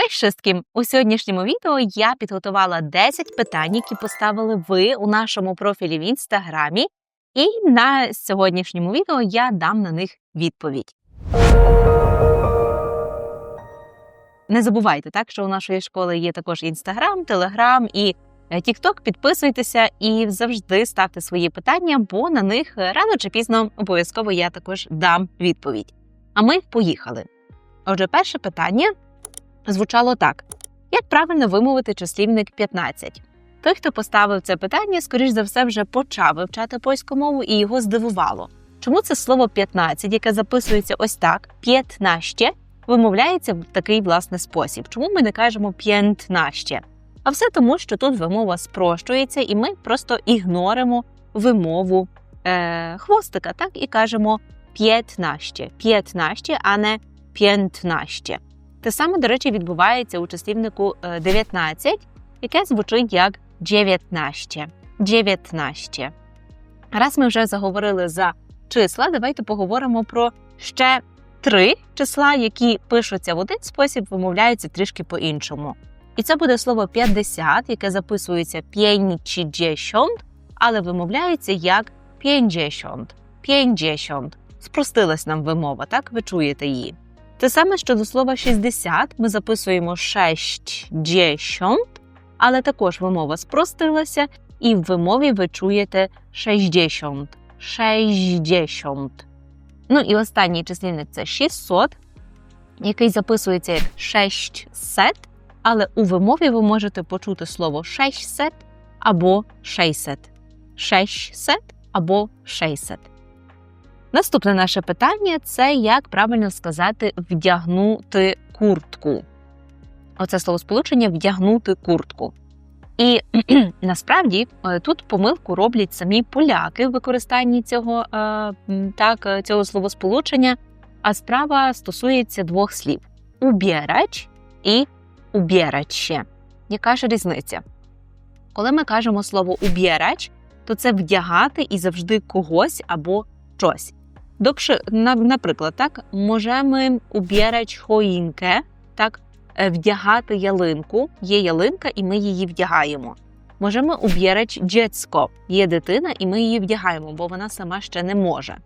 Cześć wszystkim! У сьогоднішньому відео я підготувала 10 питань, які поставили ви у нашому профілі в інстаграмі, і на сьогоднішньому відео я дам на них відповідь. Не забувайте, так, що у нашої школи є також інстаграм, телеграм і Тікток. Підписуйтеся і завжди ставте свої питання, бо на них рано чи пізно обов'язково я також дам відповідь. А ми поїхали. Отже, перше питання звучало так: як правильно вимовити числівник 15? Той, хто поставив це питання, скоріш за все, вже почав вивчати польську мову і його здивувало. Чому це слово 15, яке записується ось так: 15, вимовляється в такий власне спосіб? Чому ми не кажемо 15? А все тому, що тут вимова спрощується, і ми просто ігноримо вимову е, хвостика, так і кажемо 15, 15, а не 15. Те саме, до речі, відбувається у числівнику 19, яке звучить як 19. 19. Раз ми вже заговорили за числа, давайте поговоримо про ще три числа, які пишуться в один спосіб, вимовляються трішки по-іншому. І це буде слово 50, яке записується 50, але вимовляється як 50. 50. Спростилась нам вимова, так? Ви чуєте її. Те саме щодо слова 60 ми записуємо 60, але також вимова спростилася, і в вимові ви чуєте 60. 60. Ну і останній числівник це 600, який записується як 600, але у вимові ви можете почути слово 600 або 60. 600 або 60. Наступне наше питання це як правильно сказати вдягнути куртку. Оце словосполучення вдягнути куртку. І насправді тут помилку роблять самі поляки в використанні цього так, цього словосполучення, а справа стосується двох слів: убірач і убєраче. Яка ж різниця? Коли ми кажемо слово убєрач, то це вдягати і завжди когось або щось. Добше, наприклад, так, можемо убірати хоїнке, так, вдягати ялинку. Є ялинка, і ми її вдягаємо. Можемо убірати дєцько. Є дитина, і ми її вдягаємо, бо вона сама ще не може.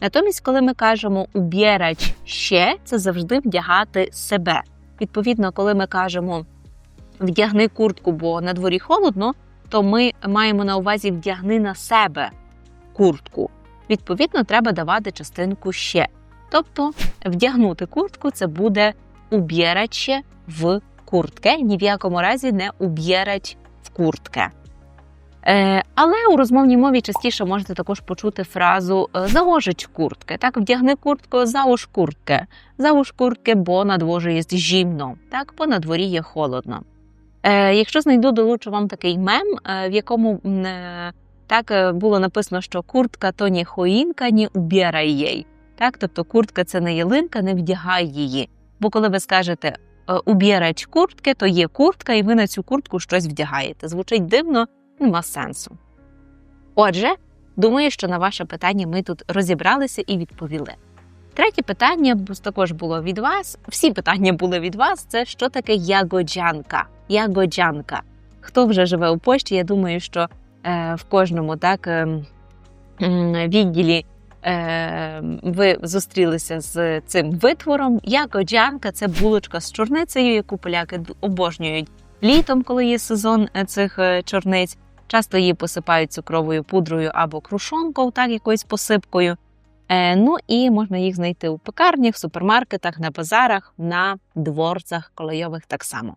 Натомість, коли ми кажемо убірач ще, це завжди вдягати себе. Відповідно, коли ми кажемо вдягни куртку, бо на дворі холодно, то ми маємо на увазі вдягни на себе куртку. Відповідно, треба давати частинку ще. Тобто вдягнути куртку це буде уб'єраче в куртке, ні в якому разі не уб'єрать в куртке. Е, Але у розмовній мові частіше можете також почути фразу заложить куртки. Так, вдягни куртку, зауж куртки. Зауж куртки, бо на дворі є зімно, так, бо на дворі є холодно. Е, Якщо знайду, долучу вам такий мем, е, в якому е, так було написано, що куртка то ні хоїнка, ні убірай їй. Так, тобто куртка це не ялинка, не вдягай її. Бо коли ви скажете убірач куртки, то є куртка, і ви на цю куртку щось вдягаєте. Звучить дивно, нема сенсу. Отже, думаю, що на ваше питання ми тут розібралися і відповіли. Третє питання також було від вас. Всі питання були від вас: це що таке ягоджанка? Ягоджанка. Хто вже живе у Польщі, я думаю, що Е, в кожному так ем, відділі е, ви зустрілися з цим витвором. Ягоджанка це булочка з чорницею, яку поляки обожнюють літом, коли є сезон е, цих чорниць. Часто її посипають цукровою пудрою або крушонкою, так якоюсь посипкою. Ну і можна їх знайти у пекарнях, супермаркетах, на базарах, на дворцях kolejowych так само.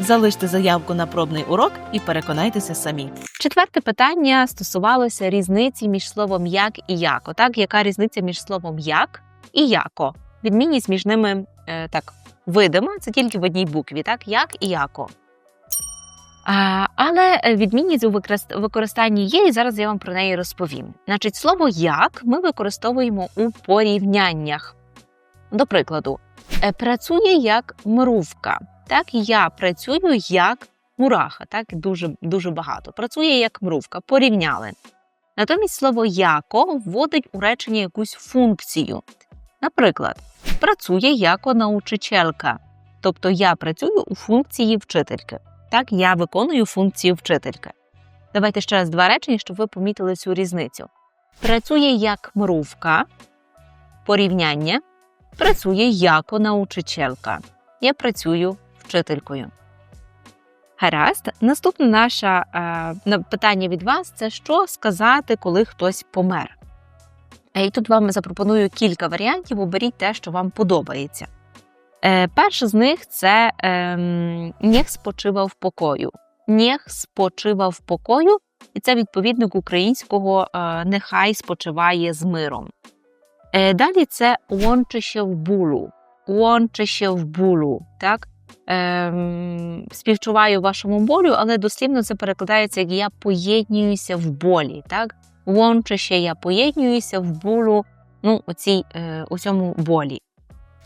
Залиште заявку на пробний урок і переконайтеся самі. Четверте питання стосувалося різниці між словом як і яко. Так, яка різниця між словом як і яко? Відмінність між ними е, так видима, це тільки в одній букві, так як і яко. А, але відмінність у використанні є, і зараз я вам про неї розповім. Значить, слово як ми використовуємо у порівняннях. До прикладу, е, працює як мрувка. Так, я працюю як мураха, так дуже, дуже багато. Працює як мрувка, порівняли. Натомість слово яко вводить у речення якусь функцію. Наприклад, працює яко научителька. Тобто я працюю у функції вчительки. Так, я виконую функцію вчительки. Давайте ще раз два речення, щоб ви помітили цю різницю. Працює як мрувка, порівняння, працює яко научителька. Я працюю вчителькою. Гаразд, наступне наше е, питання від вас це що сказати, коли хтось помер. Е, І тут вам запропоную кілька варіантів, оберіть те, що вам подобається. Е, перше з них це ем, «Нєх спочива в покою. «Нєх спочива в покою, і це відповідник українського е, нехай спочиває з миром. Е, далі це «Łączy się в булу. «Łączy się в булу. Так? Ем, співчуваю вашому болю, але дослівно це перекладається як я поєднююся в болі. Так? «Łączy się, я поєднююся в болю, ну, у, цій, е, у цьому болі.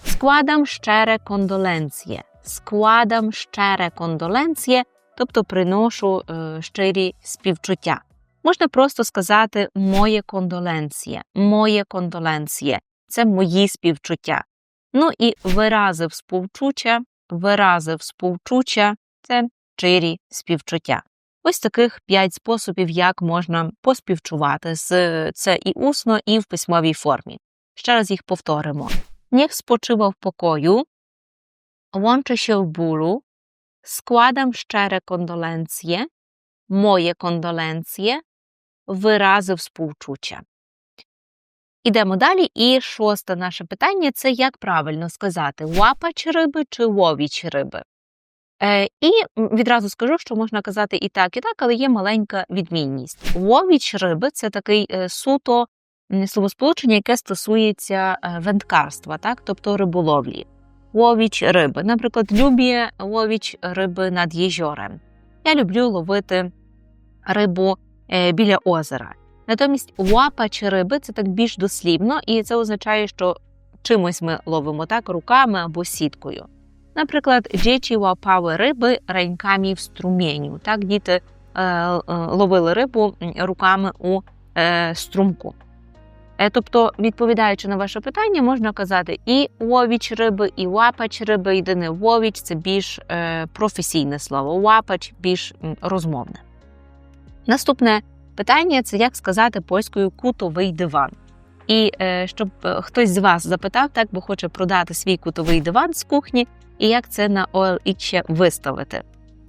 Складам щере кондоленціє. Складам щере кондоленціє, тобто приношу е, щирі співчуття. Можна просто сказати моє кондоленціє, моє кондоленціє це мої співчуття. Ну і виразив співчуття, виразив співчуття це щирі співчуття. Ось таких п'ять способів, як можна поспівчувати з це і усно, і в письмовій формі. Ще раз їх повторимо. Niech spoczywa w pokoju, łączę się w bólu, składam szczere kondolencje, moje kondolencje, wyrazy współczucia. Ідемо далі. І шосте наше питання це як правильно сказати: лапач риби чи ловіч риби. Е, і відразу скажу, що можна казати і так, і так, але є маленька відмінність. Ловіч риби це такий е, суто словосполучення, яке стосується е, венткарства, так, тобто риболовлі. Ловіч риби. Наприклад, любі ловіч риби над єжорем. Я люблю ловити рибу е, біля озера. Натомість лапач риби це так більш дослівно, і це означає, що чимось ми ловимо так руками або сіткою. Наприклад, діти лапали риби реньками в струмінню. Так, діти е, е, ловили рибу руками у е, струмку. Е, Тобто, відповідаючи на ваше питання, можна казати і ловіч риби, і лапач риби. Єдине ловіч це більш е, професійне слово, лапач більш розмовне. Наступне питання це як сказати польською кутовий диван. І е, щоб е, хтось з вас запитав, так бо хоче продати свій кутовий диван з кухні, і як це на OLX виставити.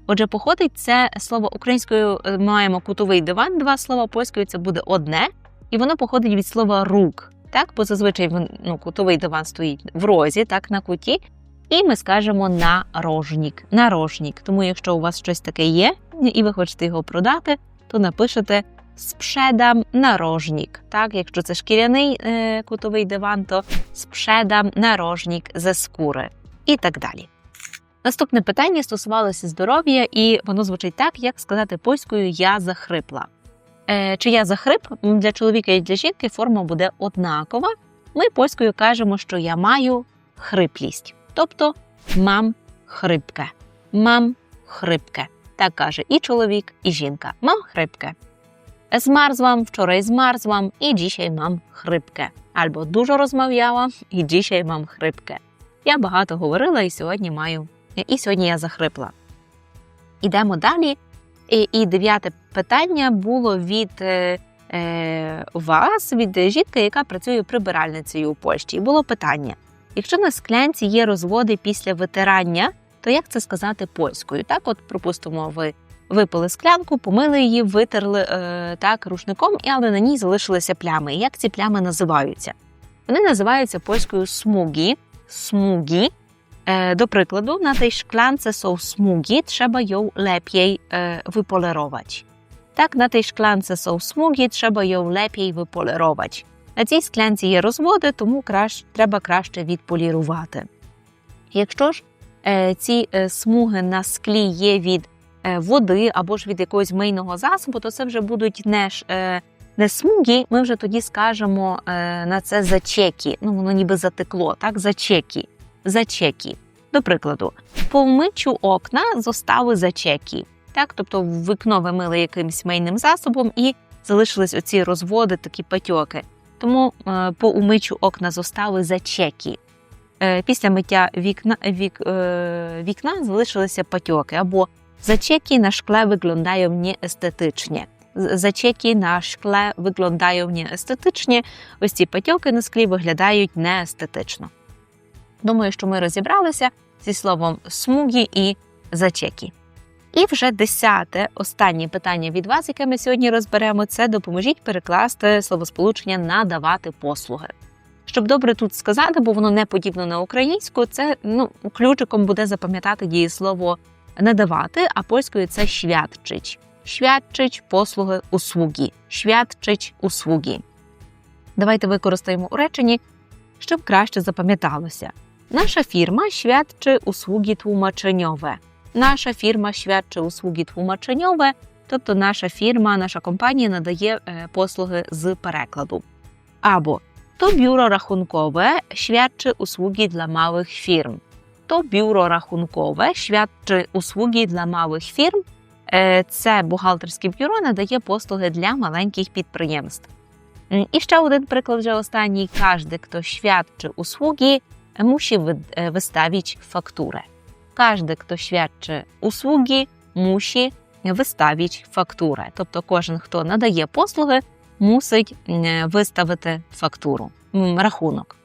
Отже, походить це слово українською е, маємо кутовий диван, два слова польською це буде одне, і воно походить від слова рук. Так, бо зазвичай ну, кутовий диван стоїть в розі, так, на куті. І ми скажемо нарожнік. Нарожнік. Тому, якщо у вас щось таке є, і ви хочете його продати, то напишете спrzedam narożnik. Так, якщо це шкіряний е, кутовий диван, то спrzedam narożnik ze skóry і так далі. Наступне питання стосувалося здоров'я, і воно звучить так, як сказати польською я захрипла. Е, чи я захрип для чоловіка і для жінки форма буде однакова. Ми польською кажемо, що я маю хриплість, тобто мам хрипке. Мам хрипке. Так каже і чоловік, і жінка. Мам хрипке. Змарзłam, wczoraj zmarzłam i dzisiaj mam chrypkę. Або дуже розмовляла і dzisiaj mam хрипке. Я багато говорила і сьогодні маю, і сьогодні я захрипла. Ідемо далі. І, і дев'яте питання було від е, е, вас, від жінки, яка працює прибиральницею у Польщі. І було питання: якщо на склянці є розводи після витирання, то як це сказати польською? Так, от, припустимо, ви випили склянку, помили її, витерли е, так рушником, але на ній залишилися плями. І як ці плями називаються? Вони називаються польською смугі. Смугі. E, Do przykładu, na tej szklance są smugi, trzeba ją lepiej e, wypolerować. Tak, na tej szklance są smugi, trzeba ją lepiej wypolerować. На цій склянці є розводи, тому кращ, треба краще відполірувати. Якщо ж е, ці е, смуги на склі є від е, води або ж від якогось мийного засобу, то це вже будуть не, е, не смуги, ми вже тоді скажемо е, на це зачеки. Ну, воно ніби затекло, так, зачеки. Зачеки. До прикладу, по вмичу окна зостали зачеки. Так, тобто вікно ви мили якимось мийним засобом і залишились оці розводи, такі патьоки. Тому е, по умичу окна зостали зачеки. Е, після миття вікна, вік, е, вікна залишилися патьоки або зачеки на шкле виглядаją неестетичні. З- Зачеки на шкле виглядаją неестетичні. Ось ці патьоки на склі виглядають неестетично. Думаю, що ми розібралися зі словом смугі і зачеки. І вже десяте, останнє питання від вас, яке ми сьогодні розберемо, це допоможіть перекласти словосполучення надавати послуги. Щоб добре тут сказати, бо воно не подібно на українську, це ну, ключиком буде запам'ятати дієслово надавати, а польською це świadczyć. Świadczyć послуги услуги. Świadczyć услуги. Давайте використаємо у реченні, щоб краще запам'яталося. Nasza firma świadczy usługi tłumaczeniowe. Nasza firma świadczy usługi tłumaczeniowe, тобто наша фірма, наша компанія надає е, послуги з перекладу. Або to biuro rachunkowe świadczy usługi dla małych firm. To biuro rachunkowe świadczy usługi dla małych firm. Е, Це бухгалтерське бюро надає послуги для маленьких підприємств. І ще один приклад, вже останній. Świadczy usługi, musi wy- e, wystawić fakturę. Każdy, kto świadczy usługi, musi wystawić fakturę. Тобто кожен, хто надає послуги, мусить виставити фактуру, рахунок.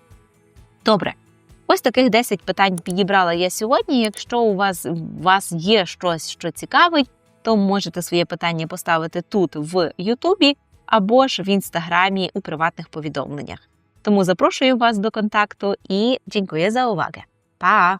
Добре. Ось таких 10 питань підібрала я сьогодні. Якщо у вас, у вас є щось, що цікавить, то можете своє питання поставити тут в Ютубі або ж в інстаграмі у приватних повідомленнях. Тому запрошую вас до контакту і дякую за увагу. Па!